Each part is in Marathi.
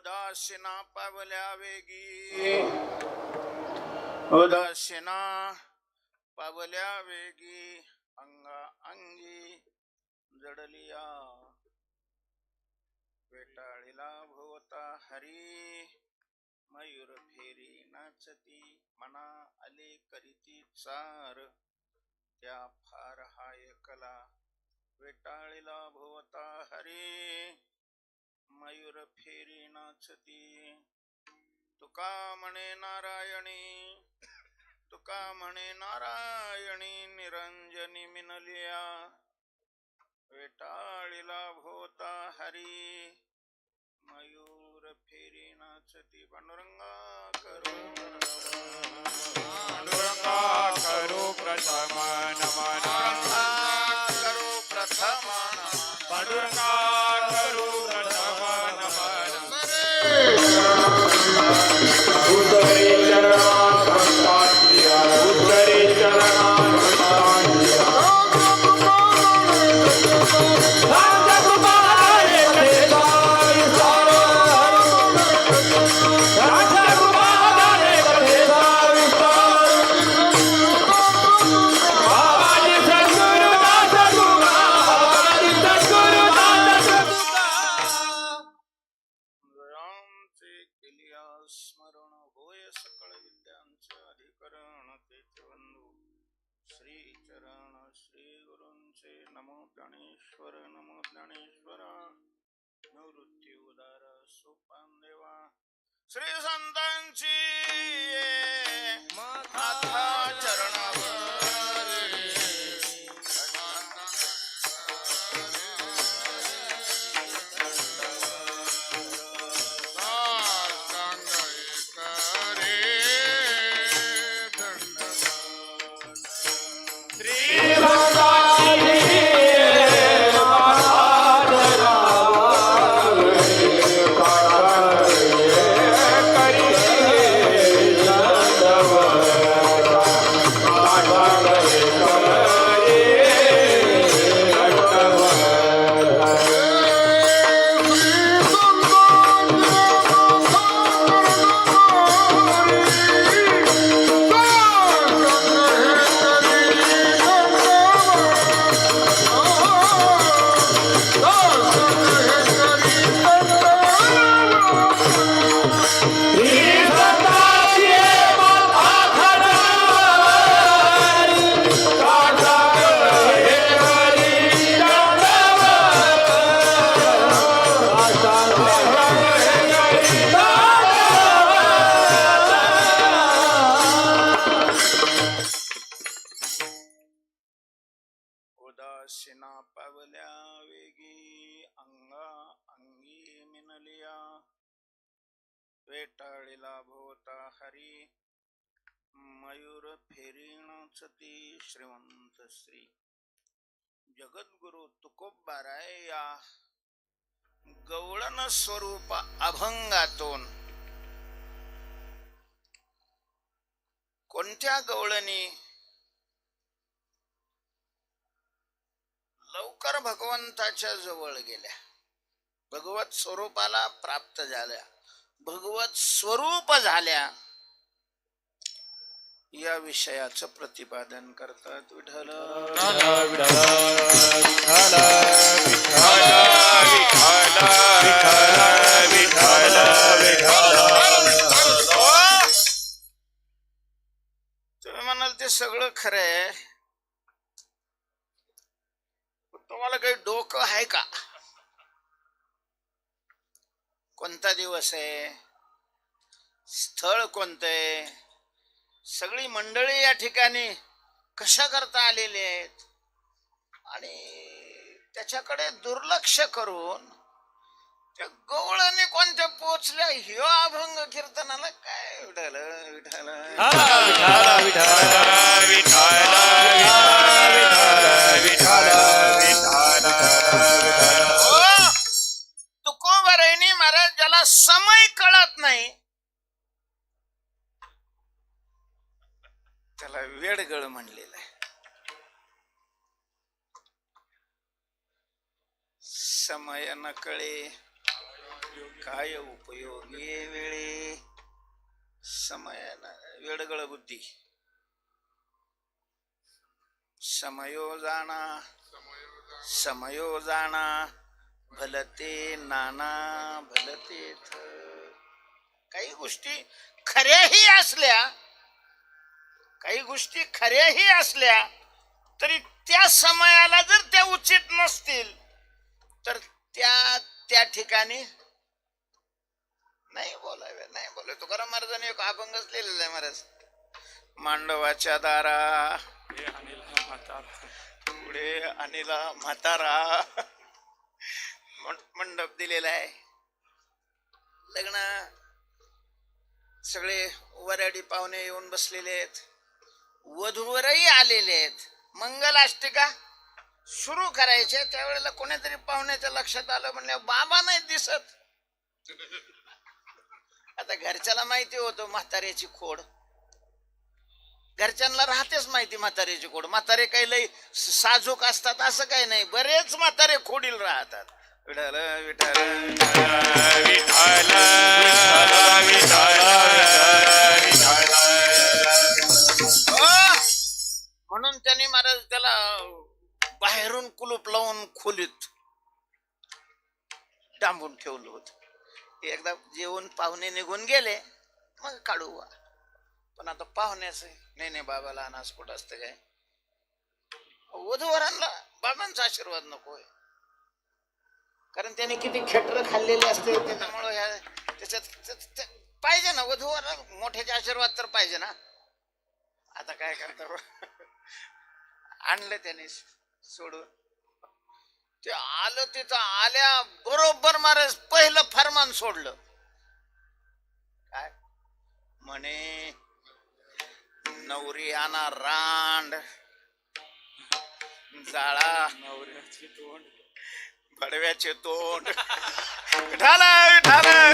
उदासीना पावल्या वेगी। उदासीना पावल्या वेगी। अंगा अंगी जडलिया। वेटाळीला भोवता हरी। मयूर फेरी नाचती मना आले करीती चार। त्या फार हाय कला वेटाळीला भोवता हरी। मयूर फेरी नाचती। तुका म्हणे नारायणी। तुका म्हणे नारायणी निरंजनी मिनलिया। वेटाळीला भोवता हरी। मयूर फेरी नाचती। पांडुरंगा करू पांडुरंगा करू प्रथम नमन। करू प्रथम पांडुरंगा Buddha Vindana ज्ञानेश्वर नमो ज्ञानेश्वर निवृत्ती उदार सोपान देवा। श्री संतांची माथा चरणावर। उदासीना भोवता हरी मयूर श्रीमंत श्री जगद्गुरु तुकोबाराय या गवळण स्वरूप अभंगातून। कोणत्या गवळणी लवकर भगवंताच्या जवळ गेल्या? भगवत स्वरूपाला प्राप्त झाल्या. भगवत स्वरूप झाल्या. या विषयाचं प्रतिपादन करतात विठल तुम्ही म्हणाल ते सगळं खरंय. तुम्हाला काही डोकं आहे का? कोणता दिवस आहे? स्थळ कोणतं आहे? सगळी मंडळी या ठिकाणी कशा करता आलेले आहेत? आणि त्याच्याकडे दुर्लक्ष करून त्या गवळाने कोणत्या पोचल्या? ह्यो अभंग कीर्तनाला काय विठाल विठाल हो महाराज समय कळत नाही. त्याला वेडगळ म्हणलेलं आहे. समय न कळे काय उपयोग ये वेळे? समय वेडगळ बुद्धी. समयो जाणा समयो जाणा. भलते नाना भलते थ. काही गोष्टी खऱ्याही असल्या काही गोष्टी खऱ्याही असल्या तरी त्या समयाला जर त्या उचित नसतील तर त्या त्या ठिकाणी नाही बोलावे नाही बोलावे. तुकाराम महाराजांनी एक अभंगच लिहिलेला आहे महाराज. मांडवाच्या दारा. पुढे अनिला म्हातारा. मंडप दिलेला आहे. लग्न सगळे वराडी पाहुणे येऊन बसलेले आहेत. वधूवरही आलेले आहेत. मंगल अष्टिका सुरू करायचे त्यावेळेला कोणीतरी पाहुण्याच्या लक्षात आलं म्हणले बाबा नाही दिसत. आता घरच्याला माहिती होतं म्हाताऱ्याची खोड. घरच्यांना राहतेच माहिती म्हाताऱ्याची खोड. म्हातारे काही लई साजूक असतात असं काही नाही. बरेच म्हातारे खोडील राहतात. म्हणून त्यांनी महाराज त्याला बाहेरून कुलूप लावून खोलीत डांबून ठेवलं होत. एकदा जेवण पाहुणे निघून गेले मग काढू पण आता पाहुण्याच नाही नाही बाबाला अनास कुठं असतं काय? वधूवरांना बाबांचा आशीर्वाद नकोय कारण त्याने किती खेटर खाल्लेले असते त्याच्यामुळं ह्या त्याच्यात पाहिजे ना वधूवर मोठ्याचे आशीर्वाद तर पाहिजे ना. आता काय करतो आणलं त्याने सोडून. ते आलं तिथं आल्या बरोबर महाराज पहिलं फरमान सोडलं. काय? म्हणे नवरी आणा रांड जाळा. नवऱ्याची तोंड. विठाला विठाला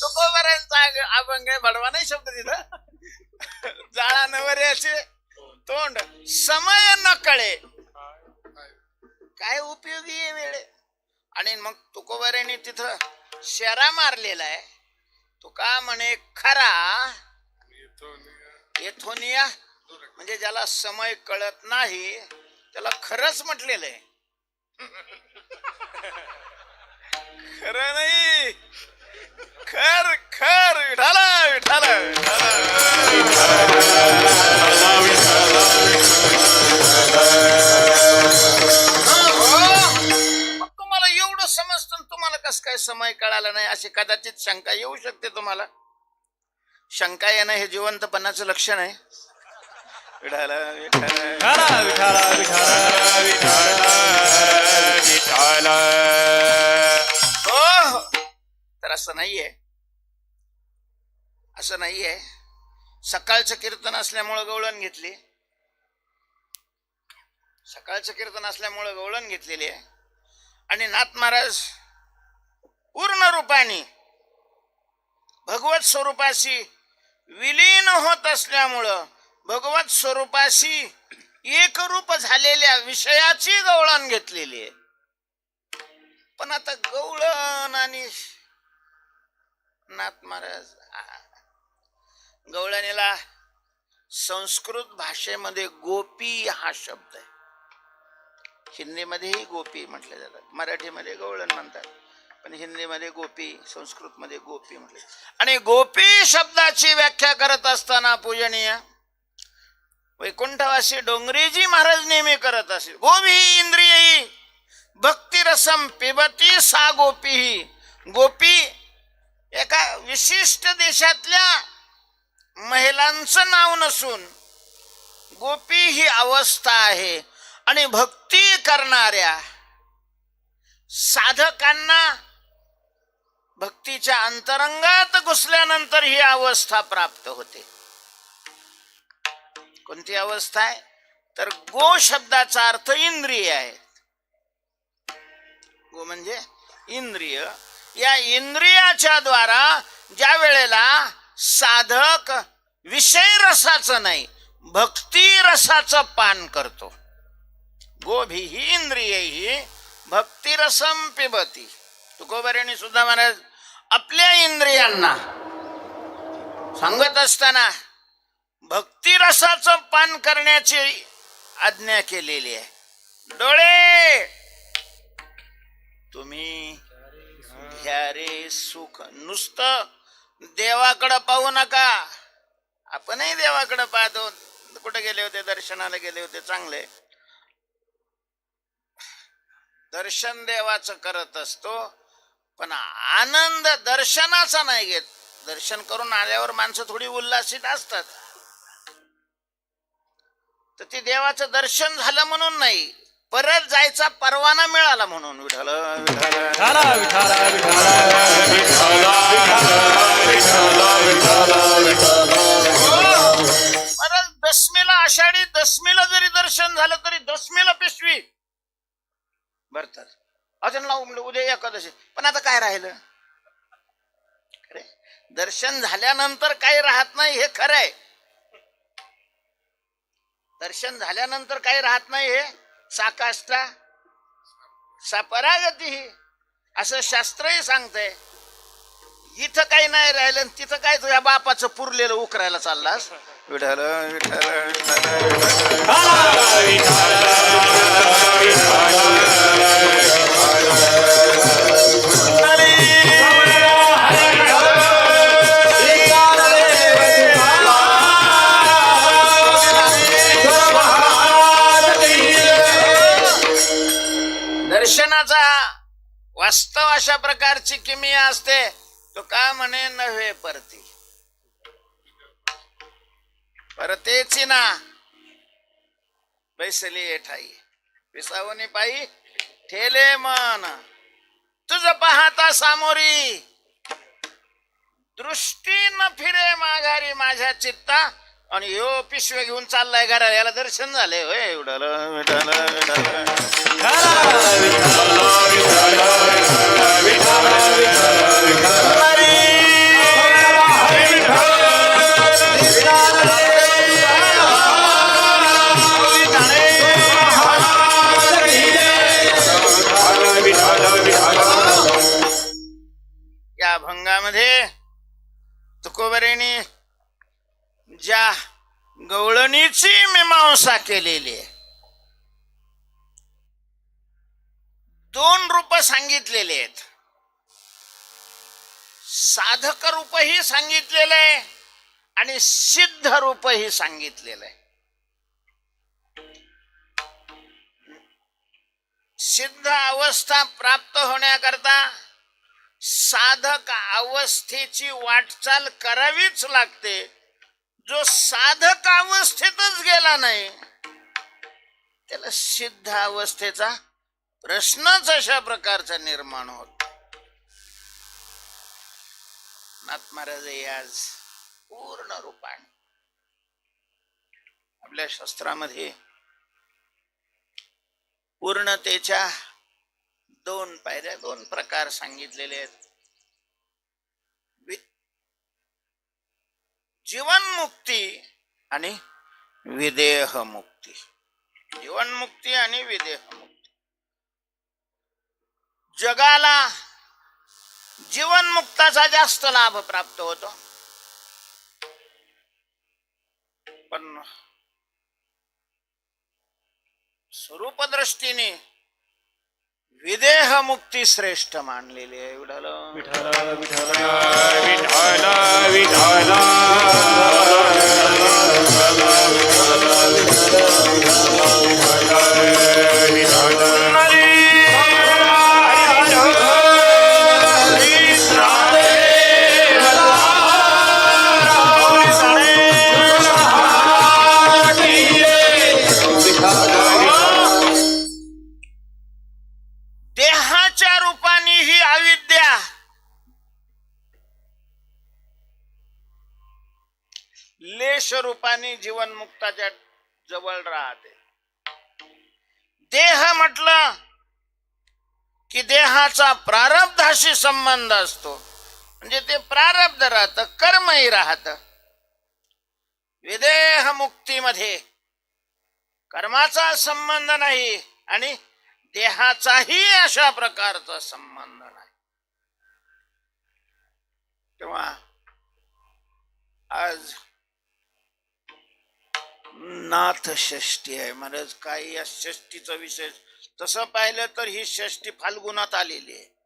तुकोबऱ्यांचा अभंग आहे भडवा नाही शब्द तिथं जाळा नवऱ्याचे तोंड. समय न कळे. काय उपयोगी आहे वेळे? आणि मग तुकोबऱ्याने तिथं शेरा मारलेला आहे. तुका का म्हणे खरा येथोनिया म्हणजे ज्याला समय कळत नाही त्याला खरंच म्हटलेलं आहे. खरं नाही. खर खर विठाला विठाला तुम्हाला एवढं समजतं तुम्हाला कसं काय समय कळाला नाही अशी कदाचित शंका येऊ शकते तुम्हाला. शंका येणं हे जिवंतपणाचं लक्षण आहे. विठाला विठाला हो. तर असं नाहीये. असं नाहीये. सकाळचं कीर्तन असल्यामुळं गवळण घेतली. सकाळचं कीर्तन असल्यामुळं गवळण घेतलेली आहे. आणि नाथ महाराज पूर्ण रूपाने भगवत स्वरूपाशी विलीन होत असल्यामुळं भगवत स्वरूपाशी एकरूप झालेल्या विषयाची गवळण घेतलेली आहे. पण आता गवळण आणि नाथ महाराज गवळणीला संस्कृत भाषेमध्ये गोपी हा शब्द आहे. हिंदीमध्येही गोपी म्हटले जातात. मराठीमध्ये गवळण म्हणतात. पण हिंदीमध्ये गोपी संस्कृतमध्ये गोपी म्हटले आणि गोपी शब्दाची व्याख्या करत असताना पूजनीय वैकुंठवासी डोंगरीजी महाराज नेहमी करत असे. गोभी इंद्रिय भक्तिरसम पिबती सा गोपी गोपी एका विशिष्ट देशातल्या महिलांचं नाव नसून गोपी ही अवस्था आहे. आणि भक्ती करणाऱ्या साधकांना भक्तीच्या अंतरंगात घुसल्यानंतर ही अवस्था प्राप्त होते. कोणती अवस्था आहे? तर गो शब्दाचा अर्थ इंद्रिय आहे. गो म्हणजे इंद्रिय. या इंद्रियाच्या द्वारा ज्या वेळेला साधक विषय रसाचं नाही भक्ती रसाचं पान करतो. गोभी ही इंद्रिय ही भक्तिरसम पिबती. तुकोबऱ्याने सुद्धा महाराज आपल्या इंद्रियांना सांगत असताना भक्तिरसाचं पान करण्याची आज्ञा केलेली आहे. डोळे! तुम्ही घ्या रे सुख. नुसतं देवाकडं पाहू नका. आपणही देवाकडं पाहतो. कुठे गेले होते? दर्शनाला गेले होते. चांगले. दर्शन देवाचं करत असतो पण आनंद दर्शनाचा नाही घेत. दर्शन करून आल्यावर माणसं थोडी उल्हासित असतात. तर ते देवाचं दर्शन झालं म्हणून नाही परत जायचा परवाना मिळाला म्हणून. विठ्ठल परत दशमीला आषाढी दशमीला जरी दर्शन झालं तरी दशमीला पिशवी. भरतात अजून म्हणलं उद्या एकादशी. पण आता काय राहिलं? दर्शन झाल्यानंतर काही राहत नाही हे खरं आहे दर्शन झाल्यानंतर काही राहत नाही हे. साकाष्टा. सपरागती ही असं शास्त्रही सांगतंय. इथं काही नाही राहिलं आणि तिथं काय तुझ्या बापाचं पुरलेलं उकरायला चाललास? विठ्ठल विठ्ठल अशा प्रकारची किमिया असते तो का म्हणे नव्हे परती. परतेची ना. बैसली ठाई. पिसावणी पायी ठेले मन. तुझ पाहता सामोरी. दृष्टी न फिरे माघारी माझ्या चित्ता. आणि यो पिशव्या घेऊन चाललाय घराला. याला दर्शन झाले होय. एवढं विठाला विठाला विठाला केलेली आहे. दोन रूप सांगितलेले आहेत. साधक रूपही सांगितलेलं आहे आणि सिद्ध रूपही सांगितलेलं आहे. सिद्ध अवस्था प्राप्त होण्याकरता साधक अवस्थेची वाटचाल करावीच लागते. जो साधक अवस्थेतच गेला नाही त्याला सिद्ध अवस्थेचा प्रश्नच अशा प्रकारचा निर्माण होत. नाथ महाराज आज पूर्ण रूपाने आपल्या शास्त्रामध्ये पूर्णतेच्या दोन पायऱ्या दोन प्रकार सांगितलेले आहेत. जीवनमुक्ती आणि विदेह मुक्ती जीवनमुक्ती आणि विदेह मुक्ती. जगाला जीवनमुक्ताचा जास्त लाभ प्राप्त होतो. पण स्वरूप दृष्टीने विदेह मुक्ती श्रेष्ठ मानलेली आहे. विठाल देहाच्या रूपाने ही अविद्या. लेश रूपाने जीवन मुक्ताच्या जवळ राहते. देह म्हटलं की देहाचा प्रारब्धाशी संबंध असतो. म्हणजे ते प्रारब्ध राहतं कर्मही राहत. विदेह मुक्तीमध्ये कर्माचा संबंध नाही आणि देहाचाही अशा प्रकारचा संबंध नाही. तेव्हा आज नाथ षष्टी आहे. महाराज काही या षष्टीचा विशेष. तसं पाहिलं तर ही षष्टी फाल्गुनात आलेली आहे.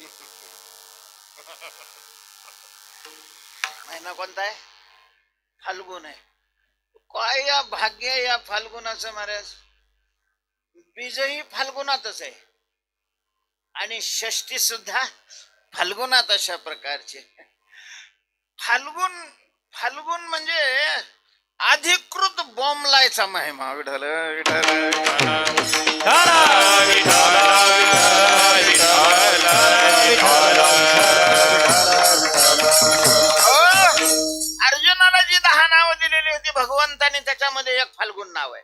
महिना कोणता आहे? फाल्गुन आहे. काय या भाग्य आहे या फाल्गुनाचं महाराज? बीजही फाल्गुनातच आहे. आणि षष्टी सुद्धा फाल्गुनात अशा प्रकारचे फाल्गुन फाल्गुन म्हणजे अधिकृत बॉम्बलायचा महिमा विठल विठल अर्जुनाला जी दहा नावं दिलेली होती भगवंतानी त्याच्यामध्ये एक फाल्गुन नाव आहे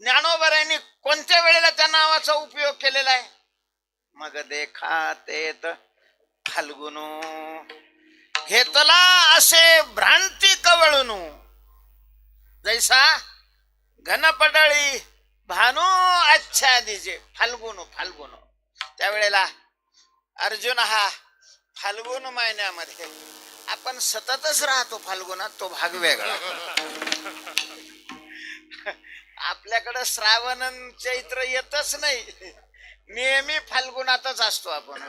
ज्ञानोबरायांनी कोणत्या वेळेला त्या नावाचा उपयोग केलेला आहे मग देखा तेत फाल्गुनो घेतला असे भ्रांती कवळून जैसा घनपडळी भानू आच्छादिजे फाल्गुन फाल्गुन. त्यावेळेला अर्जुन हा फाल्गुन महिन्यामध्ये आपण सततच राहतो फाल्गुनात तो भाग वेगळा. आपल्याकडं श्रावण चैत्र येतच नाही. नेहमी फाल्गुनातच असतो आपण.